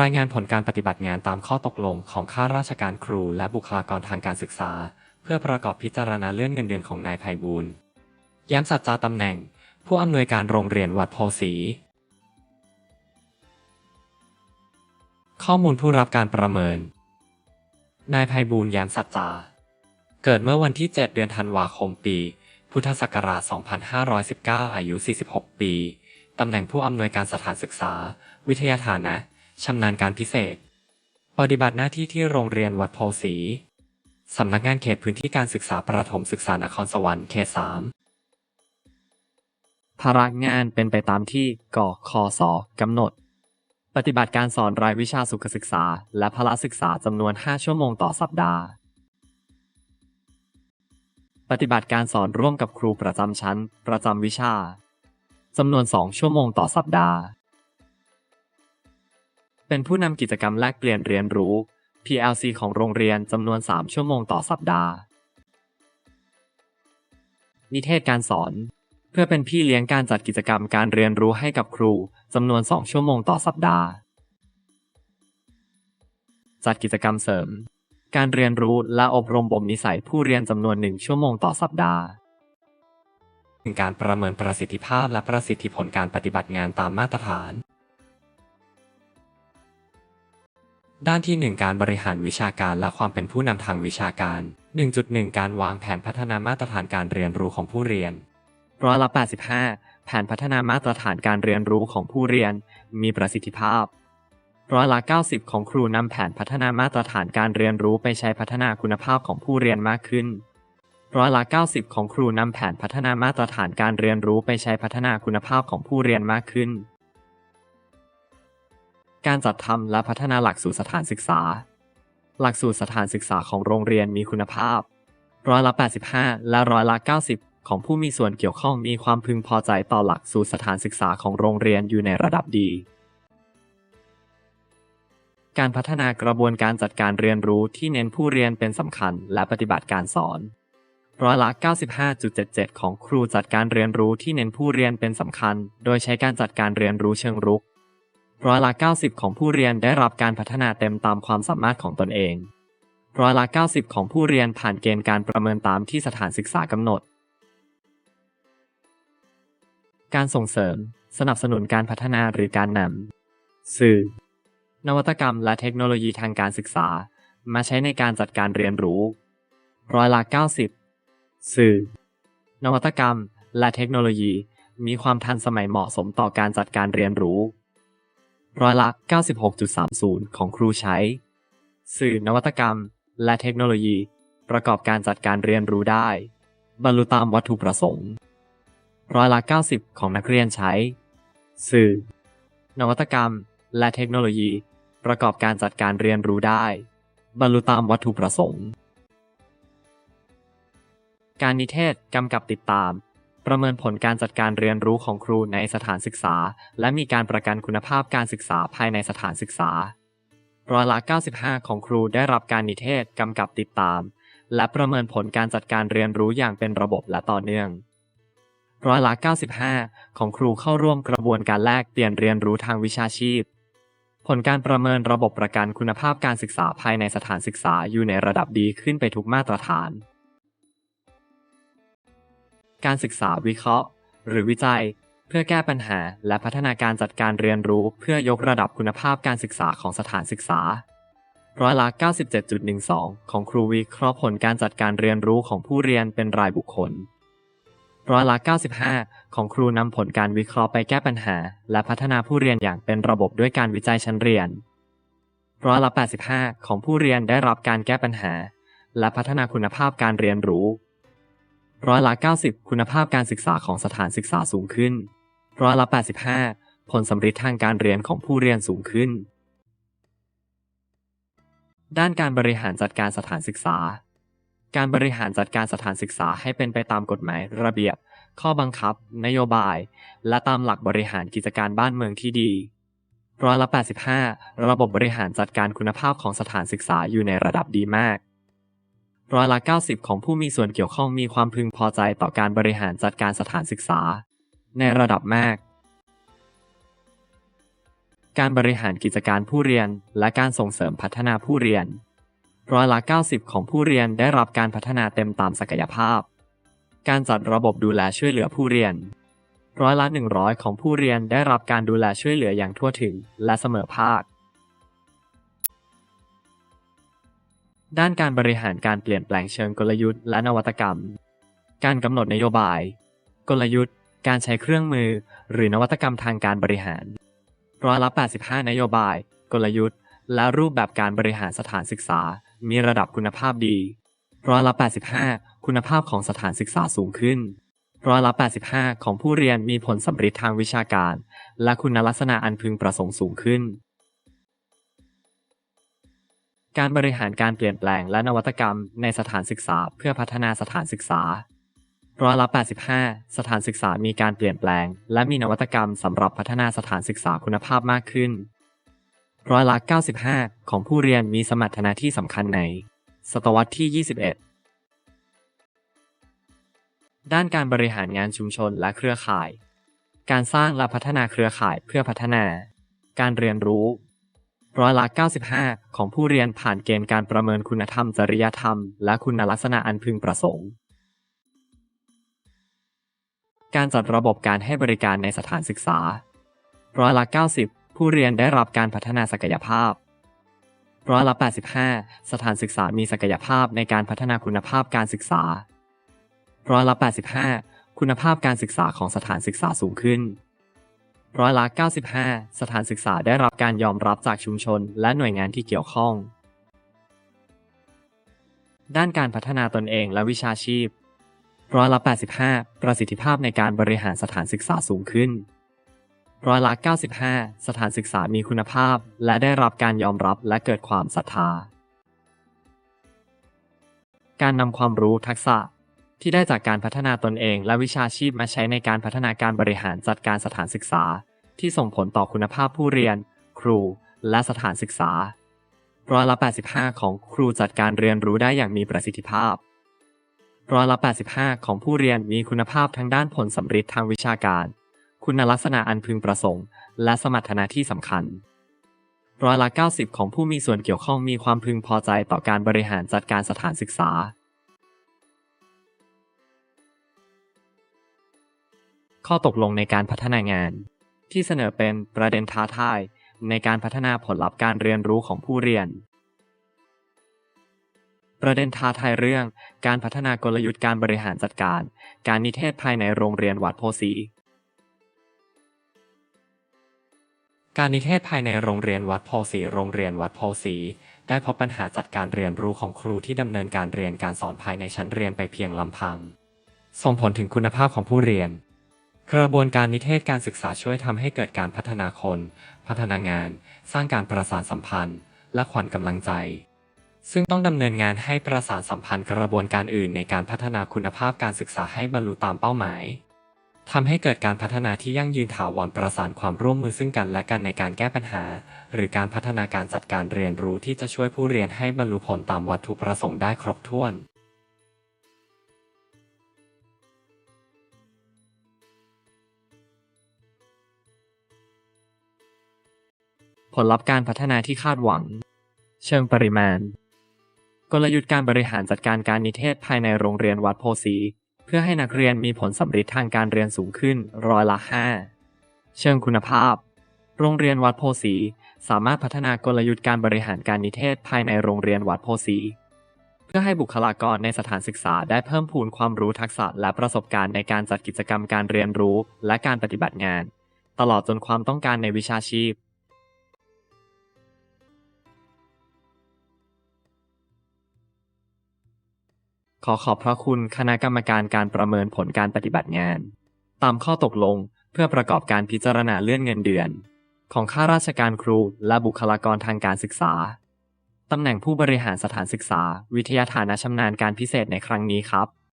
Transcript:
รายงานผลการปฏิบัติงานตามข้อตกลงของข้าราชการครูและบุคลากรทางการศึกษา เพื่อประกอบพิจารณาเลื่อนเงินเดือนของนายไพบูลย์แย้มสัจจาตำแหน่ง ผู้อำนวยการโรงเรียนวัดโพสี ข้อมูลผู้รับการประเมิน นายไพบูลย์แย้มสัจจา เกิดเมื่อวันที่ 7 เดือนธันวาคมปี พุทธศักราช 2519 อายุ 46 ปี ตำแหน่งผู้อำนวยการสถานศึกษา วิทยาฐานะ ชำนาญการพิเศษ ปฏิบัติหน้าที่ที่โรงเรียนวัดโพสีสำนักงานเขตพื้นที่การศึกษาประถมศึกษานครสวรรค์เขต3ภาระงานเป็นไปตามที่กคสกำหนด ปฏิบัติการสอนรายวิชาสุขศึกษา และพละศึกษาจำนวน 5 ชั่วโมงต่อสัปดาห์ ปฏิบัติการสอนร่วมกับครูประจำชั้น ประจำวิชาจำนวน 2 ชั่วโมงต่อสัปดาห์ เป็นผู้นำกิจกรรมแลกเปลี่ยนเรียนรู้ PLC ของโรงเรียนจำนวน 3 ชั่วโมงต่อสัปดาห์ นิเทศการสอน เพื่อเป็นพี่เลี้ยงการจัดกิจกรรมการเรียนรู้ให้กับครูจำนวน 2 ชั่วโมงต่อสัปดาห์ จัดกิจกรรมเสริม การเรียนรู้และอบรมบ่มนิสัยผู้เรียนจำนวน 1 ชั่วโมงต่อสัปดาห์การประเมินประสิทธิภาพและประสิทธิผลการปฏิบัติงานตามมาตรฐาน ด้านที่ 1 การบริหารวิชาการและความเป็นผู้นำทางวิชาการ 1.1 การวางแผนพัฒนามาตรฐานการเรียนรู้ของผู้เรียนร้อยละ85 แผนพัฒนามาตรฐานการเรียนรู้ของผู้เรียน มีประสิทธิภาพร้อยละ90 ของครูนำแผนพัฒนามาตรฐานการเรียนรู้ไปใช้พัฒนาคุณภาพของผู้เรียนมากขึ้นร้อยละ90 ของครูนำแผนพัฒนามาตรฐานการเรียนรู้ไปใช้พัฒนาคุณภาพของผู้เรียนมากขึ้น การจัดทำและพัฒนาหลักสูตรสถานศึกษา หลักสูตรสถานศึกษาของโรงเรียนมีคุณภาพ ร้อยละ 85 และร้อยละ 90 ของผู้มีส่วนเกี่ยวข้องมีความพึงพอใจต่อหลักสูตรสถานศึกษาของโรงเรียนอยู่ในระดับดี การพัฒนากระบวนการจัดการเรียนรู้ที่เน้นผู้เรียนเป็นสำคัญและปฏิบัติการสอน ร้อยละ 95.77 ของครูจัดการเรียนรู้ที่เน้นผู้เรียนเป็นสำคัญ โดยใช้การจัดการเรียนรู้เชิงรุก ร้อยละ 90 ของผู้เรียนได้รับการพัฒนาเต็มตามความสามารถของตนเอง ร้อยละ 90 ของผู้เรียนผ่านเกณฑ์การประเมินตามที่สถานศึกษากำหนด การส่งเสริม สนับสนุนการพัฒนาหรือการนำสื่อ นวัตกรรมและเทคโนโลยีทางการศึกษา มาใช้ในการจัดการเรียนรู้ ร้อยละ 90 สื่อ นวัตกรรม และเทคโนโลยี มีความทันสมัยเหมาะสมต่อการจัดการเรียนรู้ ร้อยละ 96.30 ของครูใช้ สื่อนวัตกรรม และเทคโนโลยี ประกอบการจัดการเรียนรู้ได้ บรรลุตามวัตถุประสงค์ ร้อยละ 90 ของนักเรียนใช้ สื่อ นวัตกรรม และเทคโนโลยี ประกอบการจัดการเรียนรู้ได้ บรรลุตามวัตถุประสงค์ การนิเทศกำกับติดตาม ประเมินผลการจัดการเรียนรู้ของครูในสถานศึกษา และมีการประกันคุณภาพการศึกษาภายในสถานศึกษา ร้อยละ 95 ของครูได้รับการนิเทศกำกับติดตาม และประเมินผลการจัดการเรียนรู้อย่างเป็นระบบและต่อเนื่อง ร้อยละ 95 ของครูเข้าร่วมกระบวนการแลกเปลี่ยนเรียนรู้ทางวิชาชีพ ผลการประเมินระบบประกันคุณภาพการศึกษาภายในสถานศึกษาอยู่ในระดับดีขึ้นไปทุกมาตรฐาน การศึกษาวิเคราะห์ หรือวิจัย เพื่อแก้ปัญหาและพัฒนาการจัดการเรียนรู้เพื่อยกระดับคุณภาพการศึกษาของสถานศึกษา ร้อยละ 97.12 ของครูวิเคราะห์ผลการจัดการเรียนรู้ของผู้เรียนเป็นรายบุคคล ร้อยละ 95 ของครูนำผลการวิเคราะห์ไปแก้ปัญหา และพัฒนาผู้เรียนอย่างเป็นระบบด้วยการวิจัยชั้นเรียน ร้อยละ 85 ของผู้เรียนได้รับการแก้ปัญหา และพัฒนาคุณภาพการเรียนรู้ ร้อยละ 90 คุณภาพการศึกษาของสถานศึกษาสูงขึ้น ร้อยละ 85 ผลสำฤทธิ์ทางการเรียนของผู้เรียนสูงขึ้น ด้านการบริหารจัดการสถานศึกษา การบริหารจัดการสถานศึกษาให้เป็นไปตามกฎหมายระเบียบ ข้อบังคับ นโยบาย และตามหลักบริหารกิจการบ้านเมืองที่ดีร้อยละ 85 ระบบบริหารจัดการคุณภาพของสถานศึกษาอยู่ในระดับดีมาก ร้อยละ 90 ของผู้มีส่วนเกี่ยวข้องมีความพึงพอใจต่อการบริหารจัดการสถานศึกษา ในระดับมาก การบริหารกิจการผู้เรียน และการส่งเสริมพัฒนาผู้เรียน ร้อยละ 90 ของผู้เรียนได้รับการพัฒนาเต็มตามศักยภาพ การจัดระบบดูแลช่วยเหลือผู้เรียน ร้อยละ 100 ของผู้เรียนได้รับการดูแลช่วยเหลืออย่างทั่วถึงและเสมอภาค ด้านการบริหารการเปลี่ยนแปลงเชิงกลยุทธ์และนวัตกรรม การกำหนดนโยบาย กลยุทธ์ การใช้เครื่องมือ หรือนวัตกรรมทางการบริหารร้อยละ85 นโยบาย กลยุทธ์ และรูปแบบการบริหารสถานศึกษา มีระดับคุณภาพดีร้อยละ85 คุณภาพของสถานศึกษาสูงขึ้นร้อยละ85 ของผู้เรียนมีผลสำเร็จทางวิชาการ และคุณลักษณะอันพึงประสงค์สูงขึ้น การบริหารการเปลี่ยนแปลงและนวัตกรรมในสถานศึกษาเพื่อพัฒนาสถานศึกษาร้อยละ85 สถานศึกษามีการเปลี่ยนแปลง และมีนวัตกรรมสำหรับพัฒนาสถานศึกษาคุณภาพมากขึ้น ร้อยละ95 ของผู้เรียนมีสมรรถนะที่สำคัญใน ศตวรรษที่ 21 ด้านการบริหารงานชุมชนและเครือข่าย การสร้างและพัฒนาเครือข่ายเพื่อพัฒนา การเรียนรู้ ร้อยละ 95 ของผู้เรียนผ่านเกณฑ์การประเมินคุณธรรม จริยธรรม และคุณลักษณะอันพึงประสงค์ การจัดระบบการให้บริการในสถานศึกษา ร้อยละ 90 ผู้เรียนได้รับการพัฒนาศักยภาพ ร้อยละ 85 สถานศึกษามีศักยภาพในการพัฒนาคุณภาพการศึกษา ร้อยละ 85 คุณภาพการศึกษาของสถานศึกษาสูงขึ้น ร้อยละ 95 สถานศึกษาได้รับการยอมรับจากชุมชน และหน่วยงานที่เกี่ยวข้อง ด้านการพัฒนาตนเองและวิชาชีพ ร้อยละ 85 ประสิทธิภาพในการบริหารสถานศึกษาสูงขึ้น ร้อยละ 95 สถานศึกษามีคุณภาพ และได้รับการยอมรับและเกิดความศรัทธา การนำความรู้ทักษะ ที่ได้จากการพัฒนาตนเอง และวิชาชีพมาใช้ในการพัฒนาการบริหารจัดการสถานศึกษา ที่ส่งผลต่อคุณภาพผู้เรียน ครู และสถานศึกษาร้อยละ 85 ของครูจัดการเรียนรู้ได้อย่างมีประสิทธิภาพร้อยละ 85 ของผู้เรียนมีคุณภาพทั้งด้านผลสำเร็จทางวิชาการ คุณลักษณะอันพึงประสงค์ และสมรรถนะที่สำคัญร้อยละ 90 ของผู้มีส่วนเกี่ยวข้องมีความพึงพอใจต่อการบริหารจัดการสถานศึกษา ข้อตกลงในการพัฒนางาน ที่เสนอเป็นประเด็นท้าทายในการพัฒนาผลลัพธ์การเรียนรู้ของผู้เรียน ประเด็นท้าทายเรื่อง การพัฒนากลยุทธ์การบริหารจัดการ การนิเทศภายในโรงเรียนวัดโพสีการนิเทศภายในโรงเรียนวัดโพสีโรงเรียนวัดโพสีได้พบปัญหาจัดการเรียนรู้ของครูที่ดำเนินการเรียนการสอนภายในชั้นเรียนไปเพียงลำพัง ส่งผลถึงคุณภาพของผู้เรียน กระบวนการนิเทศการศึกษาช่วยทำให้เกิดการพัฒนาคน พัฒนางาน สร้างการประสานสัมพันธ์ และขวัญกำลังใจ ซึ่งต้องดำเนินงานให้ประสานสัมพันธ์กระบวนการอื่นในการพัฒนาคุณภาพการศึกษาให้บรรลุตามเป้าหมายทำให้เกิดการพัฒนาที่ยั่งยืนถาวรประสานความร่วมมือซึ่งกันและกันในการแก้ปัญหา หรือการพัฒนาการจัดการเรียนรู้ที่จะช่วยผู้เรียนให้บรรลุผลตามวัตถุประสงค์ได้ครบถ้วน ผลลัพธ์การพัฒนาที่คาดหวัง เชิงปริมาณ กลยุทธ์การบริหารจัดการการนิเทศภายในโรงเรียนวัดโพสี เพื่อให้นักเรียนมีผลสำเร็จทางการเรียนสูงขึ้นร้อยละ 5 เชิงคุณภาพ โรงเรียนวัดโพสีสามารถพัฒนากลยุทธ์การบริหารการนิเทศภายในโรงเรียนวัดโพสีเพื่อให้บุคลากรในสถานศึกษาได้เพิ่มพูนความรู้ทักษะและประสบการณ์ในการจัดกิจกรรมการเรียนรู้และการปฏิบัติงาน ตลอดจนความต้องการในวิชาชีพ ขอขอบพระคุณคณะกรรมการการประเมินผลการปฏิบัติงาน ตามข้อตกลงเพื่อประกอบการพิจารณาเลื่อนเงินเดือน ของข้าราชการครูและบุคลากรทางการศึกษา ตำแหน่งผู้บริหารสถานศึกษา วิทยาฐานะชำนาญการพิเศษในครั้งนี้ครับ